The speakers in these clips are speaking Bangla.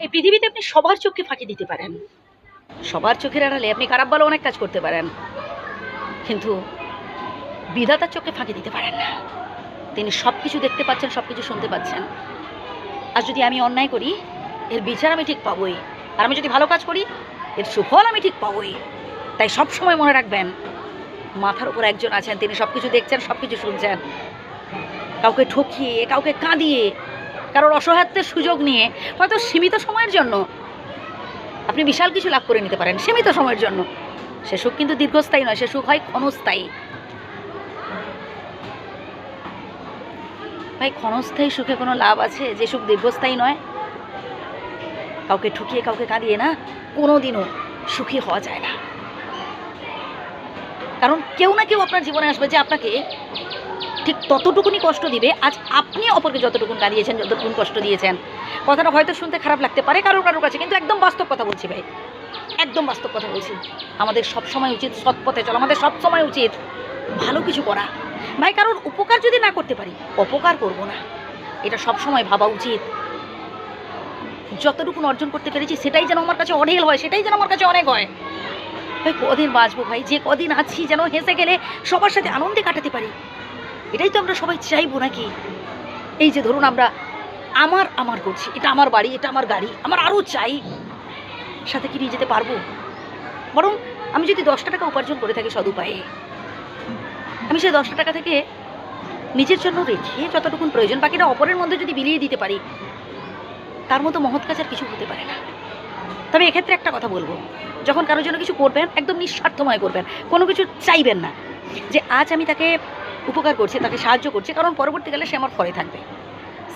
এই পৃথিবীতে আপনি সবার চোখকে ফাঁকি দিতে পারেন। সবার চোখের আড়ালে আপনি খারাপ ভালো অনেক কাজ করতে পারেন। কিন্তু বিধাতার চোখে ফাঁকি দিতে পারেন না। তিনি সব কিছু দেখতে পাচ্ছেন সব কিছু শুনতে পাচ্ছেন। আর যদি আমি অন্যায় করি, এর বিচার আমি ঠিক পাবই। আর আমি যদি ভালো কাজ করি, এর সুফল আমি ঠিক পাবই। তাই সব সময় মনে রাখবেন, মাথার উপর একজন আছেন, তিনি সব কিছু দেখছেন সব কিছু শুনছেন। কাউকে ঠকিয়ে, কাউকে কাঁদিয়ে কারোর অসহায়ত্বের সুযোগ নিয়ে হয়তো সীমিত সময়ের জন্য আপনি বিশাল কিছু লাভ করে নিতে পারেন সীমিত সময়ের জন্য। সে সুখ কিন্তু দীর্ঘস্থায়ী নয়, সে সুখ হয় ক্ষণস্থায়ী। ভাই, ক্ষণস্থায়ী সুখে কোনো লাভ আছে? যে সুখ দীর্ঘস্থায়ী নয়, কাউকে ঠকিয়ে কাউকে কাঁদিয়ে না কোনো দিনও সুখী হওয়া যায় না। কারণ কেউ না কেউ আপনার জীবনে আসবে যে আপনাকে ঠিক ততটুকুনি কষ্ট দিবে, আজ আপনি অপরকে যতটুকুন কাঁদিয়েছেন যতটুকুন কষ্ট দিয়েছেন। কথাটা হয়তো শুনতে খারাপ লাগতে পারে কারোর কারোর কাছে, কিন্তু একদম বাস্তব কথা বলছি ভাই। একদম বাস্তব কথা বলছি। আমাদের সব সময় উচিত সৎ পথে চলা, আমাদের সব সময় উচিত ভালো কিছু করা। ভাই, কারোর উপকার যদি না করতে পারি, অপকার করব না। এটা সব সময় ভাবা উচিত। যতটুকুন অর্জন করতে পেরেছি, সেটাই যেন আমার কাছে অঢেল হয়, সেটাই যেন আমার কাছে অনেক হয়। ভাই, কদিন বাঁচবো ভাই? যে কদিন আছি যেন হেসে গেলে সবার সাথে আনন্দে কাটাতে পারি। এটাই তো আমরা সবাই চাইব নাকি? এই যে ধরুন আমরা আমার আমার করছি, এটা আমার বাড়ি, এটা আমার গাড়ি, আমার আরও চাই সাথে কি নিয়ে যেতে পারব? বরং আমি যদি দশটা টাকা উপার্জন করে থাকি সদুপায়ে, আমি সেই দশটা টাকা থেকে নিজের জন্য রেখে যতটুকুন প্রয়োজন, বাকিটা অপরের মধ্যে যদি বিলিয়ে দিতে পারি, তার মতো মহৎ কাজ আর কিছু হতে পারে না। তবে এক্ষেত্রে একটা কথা বলব, যখন কারোর জন্য কিছু করবেন, একদম নিঃস্বার্থময় করবেন, কোনো কিছু চাইবেন না, যে আজ আমি তাকে উপকার করছে, তাকে সাহায্য করছে, কারণ পরবর্তীকালে সে আমার ফলে থাকবে।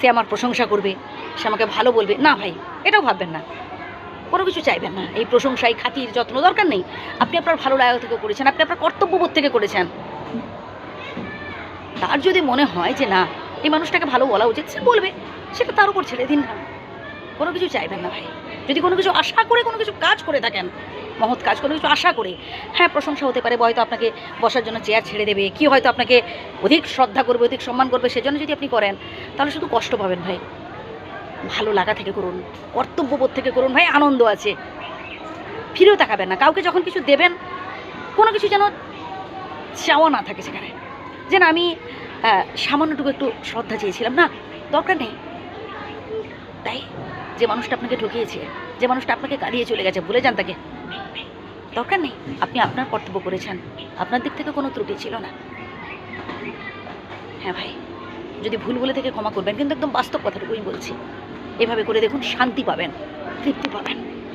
সে আমার প্রশংসা করবে, সে আমাকে ভালো বলবে। না ভাই, এটাও ভাববেন না। কোনো কিছু চাইবেন না। এই প্রশংসায় খাতির যত্ন দরকার নেই। আপনি আপনার ভালো লাগা থেকে করেছেন, আপনি আপনার কর্তব্যবোধ থেকে করেছেন। তার যদি মনে হয় যে না, এই মানুষটাকে ভালো বলা উচিত, সে বলবে সেটা তার উপর ছেড়ে দিন না। কোনো কিছু চাইবেন না ভাই। যদি কোনো কিছু আশা করে, কোনো কিছু কাজ করে থাকেন মহৎ কাজ কোনো কিছু আশা করে। হ্যাঁ প্রশংসা হতে পারে, হয়তো আপনাকে বসার জন্য চেয়ার ছেড়ে দেবে, কি হয়তো আপনাকে অধিক শ্রদ্ধা করবে, অধিক সম্মান করবে, সেজন্য যদি আপনি করেন, তাহলে শুধু কষ্ট পাবেন ভাই। ভালো লাগা থেকে করুন, কর্তব্যবোধ থেকে করুন ভাই, আনন্দ আছে। ফিরেও তাকাবেন না, কাউকে যখন কিছু দেবেন, কোনো কিছু যেন চাওয়া না থাকে সেখানে। যেন আমি সামান্যটুকু একটু শ্রদ্ধা চেয়েছিলাম, না, দরকার নেই। তাই যে মানুষটা আপনাকে ঠকিয়েছে, যে মানুষটা আপনাকে কাঁদিয়ে চলে গেছে, ভুলে যান তাকে। দরকার নেই, আপনি আপনার কর্তব্য করেছেন। আপনার দিক থেকে কোনো ত্রুটি ছিল না। হ্যাঁ ভাই, যদি ভুল বলে থেকে ক্ষমা করবেন, কিন্তু একদম বাস্তব কথাটুকুই বলছি। এভাবে করে দেখুন শান্তি পাবেন, তৃপ্তি পাবেন।